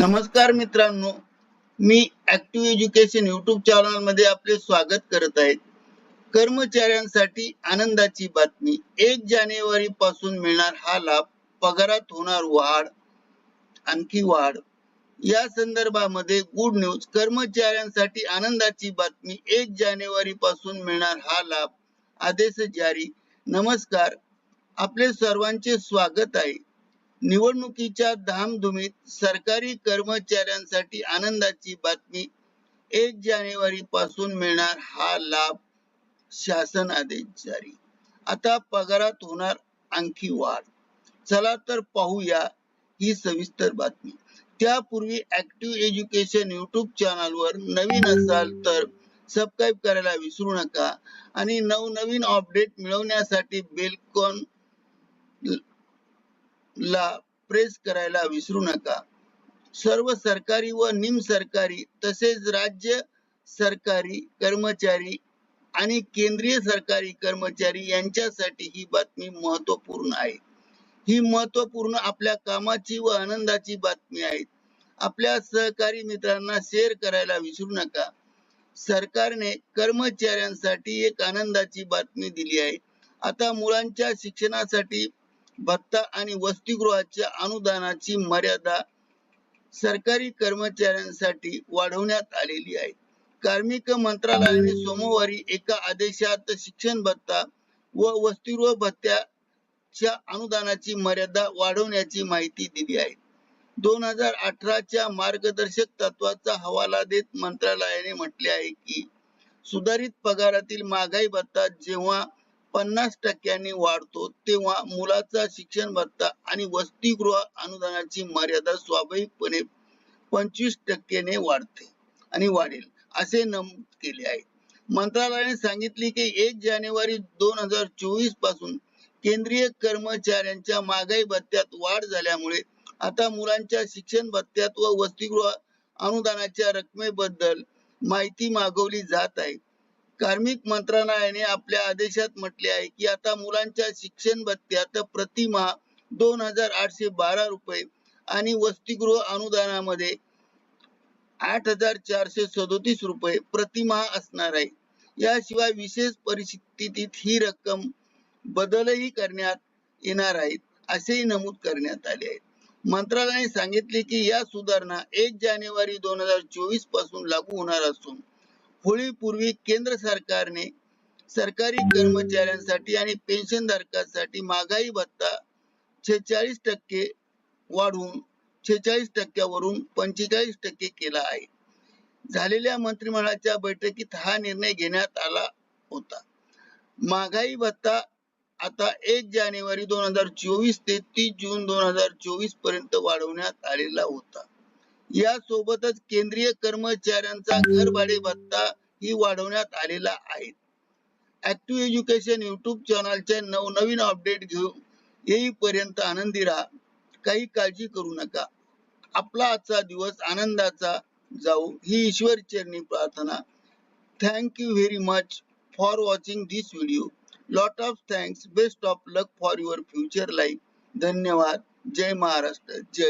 नमस्कार मित्रांनो मी ऍक्टिव्ह एज्युकेशन युट्यूब चॅनलमध्ये आपले स्वागत करत आहे. कर्मचाऱ्यांसाठी आनंदाची बातमी. एक जानेवारी पासून मिळणार हा लाभ पगारात होणार वाढ आणखी वाढ. या संदर्भामध्ये गुड न्यूज कर्मचाऱ्यांसाठी आनंदाची बातमी. एक जानेवारी पासून मिळणार हा लाभ. आदेश जारी. नमस्कार. आपले सर्वांचे स्वागत आहे. निवडणुकीच्या धामधुमीत सरकारी कर्मचाऱ्यांसाठी आनंदाची बातमी. एक जानेवारी पासून मिळणार हा लाभ शासन आदेश जारी. आता पगारात होणार आणखी वाढ. चला तर पाहूया ही सविस्तर बातमी. त्यापूर्वी ऍक्टिव्ह एज्युकेशन युट्यूब चॅनल वर नवीन असाल तर सबस्क्राईब करायला विसरू नका. आणि नवनवीन अपडेट मिळवण्यासाठी बेलकॉन ला प्रेस करायला विसरू नका. सर्व सरकारी व निम सरकारी तसेच राज्य सरकारी कर्मचारी आणि केंद्रीय सरकारी कर्मचारी यांच्यासाठी ही बातमी महत्त्वपूर्ण आहे. ही महत्त्वपूर्ण आपल्या कामाची व आनंदाची बातमी आहे. आपल्या सहकारी मित्रांना शेअर करायला विसरू नका. सरकारने कर्मचाऱ्यांसाठी एक आनंदाची बातमी दिली आहे. आता मुलांच्या शिक्षणासाठी भत्ता आणि वसतिगृहाच्या अनुदानाची मर्यादा सरकारी कर्मचाऱ्यांसाठी वाढवण्यात आलेली आहे. कार्मिक मंत्रालयाने सोमवारी एका आदेशात शिक्षण भत्ता व वसतिगृह भत्त्याच्या अनुदानाची मर्यादा वाढवण्याची माहिती दिली आहे. दोन हजार अठराच्या मार्गदर्शक तत्वाचा हवाला देत मंत्रालयाने म्हटले आहे की सुधारित पगारातील महागाई भत्ता जेव्हा पन्नास टक्क्यांनी वाढतो तेव्हा मुलाचा शिक्षण भत्ता आणि वसतिगृह अनुदानाची मर्यादा स्वाभाविकपणे पंचवीस टक्क्याने वाढते आणि वाढेल असे नमूद केले आहे. मंत्रालयाने सांगितले की एक जानेवारी दोन हजार चोवीसपासून केंद्रीय कर्मचाऱ्यांच्या महागाई भत्त्यात वाढ झाल्यामुळे आता मुलांच्या शिक्षण भत्त्यात व वसतिगृह अनुदानाच्या रकमेबद्दल माहिती मागवली जात आहे. कार्मिक मंत्रालयाने आपल्या आदेशात म्हटले आहे की आता मुलांच्या शिक्षण भत्त्यात प्रतिमा दोन हजार आठशे बारा रुपये आणि वसतिगृह अनुदानामध्ये आठ हजार चारशे सदोतीस रुपये प्रतिमा असणार आहे. याशिवाय विशेष परिस्थितीत ही रक्कम बदलही करण्यात येणार आहेत असेही नमूद करण्यात आले आहे. मंत्रालयाने सांगितले की या सुधारणा एक जानेवारी दोन हजार चोवीसपासून लागू होणार असून होळीपूर्वी केंद्र सरकारने सरकारी कर्मचाऱ्यांसाठी आणि पेन्शन धारकांसाठी महागाई भत्ता छेचाळीस टक्के वाढवून छेचाळीस टक्क्यावरून पंचेचाळीस टक्के केला आहे. झालेल्या मंत्रिमंडळाच्या बैठकीत हा निर्णय घेण्यात आला होता. महागाई भत्ता आता एक जानेवारी दोन हजार चोवीस ते तीस जून दोन हजार चोवीसपर्यंत वाढवण्यात आलेला होता. यासोबतच केंद्रीय कर्मचाऱ्यांचा घरभाडे भत्ता ही वाढवण्यात आलेला आहे. ऍक्टिव्ह एज्युकेशन युट्यूब चॅनलचे नवनवीन अपडेट घेऊन येईपर्यंत आनंदी राहा. काही काळजी करू नका. आपला आजचा दिवस आनंदाचा जाऊ ही ईश्वर चरणी प्रार्थना. Thank you very much for watching this video lot of thanks best of luck for your future life धन्यवाद. जय महाराष्ट्र. जय